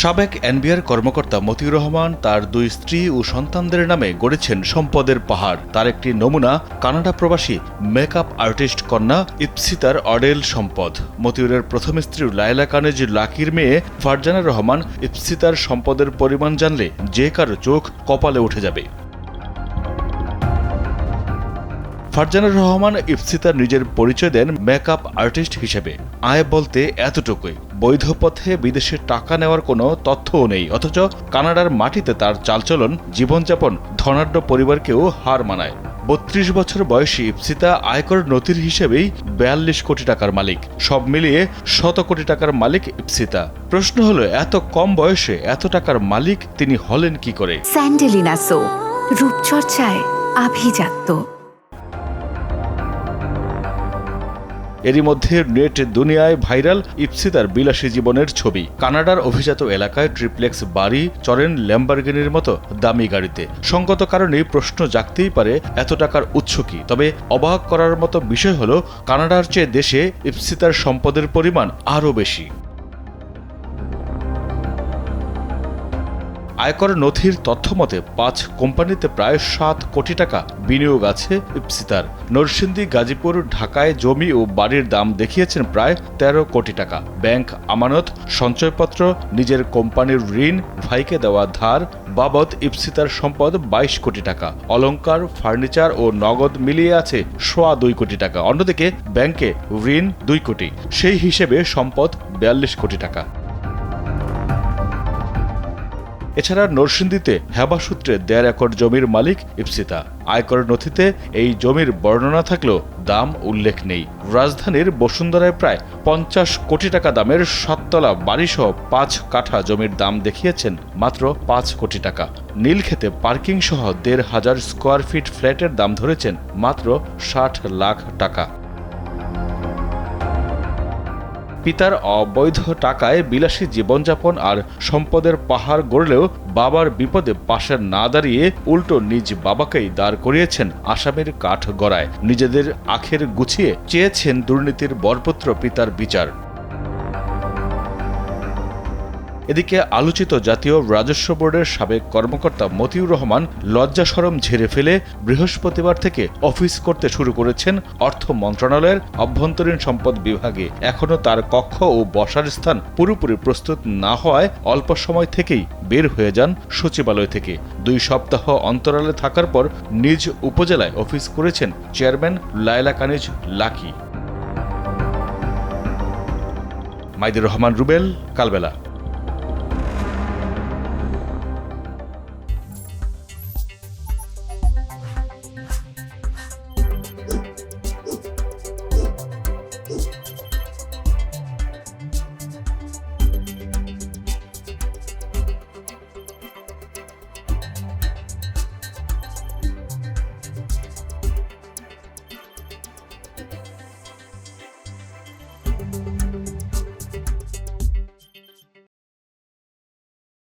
সাবেক এনবিআর কর্মকর্তা মতিউর রহমান তার দুই স্ত্রী ও সন্তানদের নামে গড়েছেন সম্পদের পাহাড়। তার একটি নমুনা কানাডা প্রবাসী মেকআপ আর্টিস্ট কন্যা ইপসিতার অডেল সম্পদ। মতিউরের প্রথম স্ত্রী লায়লা কানেজ লাকির মেয়ে ফারজানা রহমান ইপসিতার সম্পদের পরিমাণ জানলে যে কারও চোখ কপালে উঠে যাবে। ফারজানা রহমান ইফসিতার নিজের পরিচয় দেন মেকআপ আর্টিস্ট হিসেবে। আয় বলতে এতটুকুই। বৈধ পথে বিদেশে টাকা নেওয়ার কোনো তথ্যও নেই, অথচ কানাডার মাটিতে তার চালচলন, জীবনযাপন, ধনাঢ্য পরিবারকেও হার মানায়। বত্রিশ বছর বয়সী ইপসিতা আয়কর নথির হিসেবেই বিয়াল্লিশ কোটি টাকার মালিক। সব মিলিয়ে শত কোটি টাকার মালিক ইপসিতা প্রশ্ন হলো, এত কম বয়সে এত টাকার মালিক তিনি হলেন কি করে? স্যান্ডেলিনা সো, রূপচর্চায় আভিজাত্য। এরই মধ্যে নেট দুনিয়ায় ভাইরাল ইপসিতার বিলাসী জীবনের ছবি। কানাডার অভিজাত এলাকায় ট্রিপ্লেক্স বাড়ি চড়েন ল্যাম্বারগিনির মতো দামি গাড়িতে। সঙ্গত কারণে প্রশ্ন জাগতেই পারে, এত টাকার উৎস কি? তবে অবাক করার মতো বিষয় হল, কানাডার চেয়ে দেশে ইপসিতার সম্পদের পরিমাণ আরও বেশি। আয়কর নথির তথ্য মতে পাঁচ কোম্পানিতে প্রায় সাত কোটি টাকা বিনিয়োগ আছে ইপসিতার। নরসিংদী, গাজীপুর, ঢাকায় জমি ও বাড়ির দাম দেখিয়েছেন প্রায় তেরো কোটি টাকা। ব্যাংক আমানত, সঞ্চয়পত্র, নিজের কোম্পানির ঋণ, ভাইকে দেওয়া ধার বাবদ ইপসিতার সম্পদ বাইশ কোটি টাকা। অলংকার, ফার্নিচার ও নগদ মিলিয়ে আছে সোয়া দুই কোটি টাকা। অন্যদিকে ব্যাংকে ঋণ দুই কোটি। সেই হিসেবে সম্পদ বিয়াল্লিশ কোটি টাকা। এছাড়া নরসিংদীতে হেবা সূত্রে দেড় একর জমির মালিক ইপসিতা আয়কর নথিতে এই জমির বর্ণনা থাকলেও দাম উল্লেখ নেই। রাজধানীর বসুন্ধরায় প্রায় পঞ্চাশ কোটি টাকা দামের সাততলা বাড়িসহ পাঁচ কাঠা জমির দাম দেখিয়েছেন মাত্র পাঁচ কোটি টাকা। নীলক্ষেতে পার্কিং সহ দেড় হাজার স্কোয়ার ফিট ফ্ল্যাটের দাম ধরেছেন মাত্র ষাট লাখ টাকা। পিতার অবৈধ টাকায় বিলাসী জীবনযাপন আর সম্পদের পাহাড় গড়লেও বাবার বিপদে পাশে না দাঁড়িয়ে উল্টো নিজ বাবাকেই দাঁড় করিয়েছেন আসামের কাঠ গড়ায় নিজেদের আখের গুছিয়ে চেয়েছেন দুর্নীতির বরপুত্র পিতার বিচার। এদিকে আলোচিত জাতীয় রাজস্ব বোর্ডের সাবেক কর্মকর্তা মতিউর রহমান লজ্জা সরম ঝেড়ে ফেলে বৃহস্পতিবার থেকে অফিস করতে শুরু করেছেন অর্থ মন্ত্রণালয়ের অভ্যন্তরীণ সম্পদ বিভাগে। এখনও তার কক্ষ ও বসার স্থান পুরোপুরি প্রস্তুত না হওয়ায় অল্প সময় থেকেই বের হয়ে যান সচিবালয় থেকে। দুই সপ্তাহ অন্তরালে থাকার পর নিজ উপজেলায় অফিস করেছেন chairman Laila Kaniz Lucky. Maidur Rahman, Rubel, Kalbela.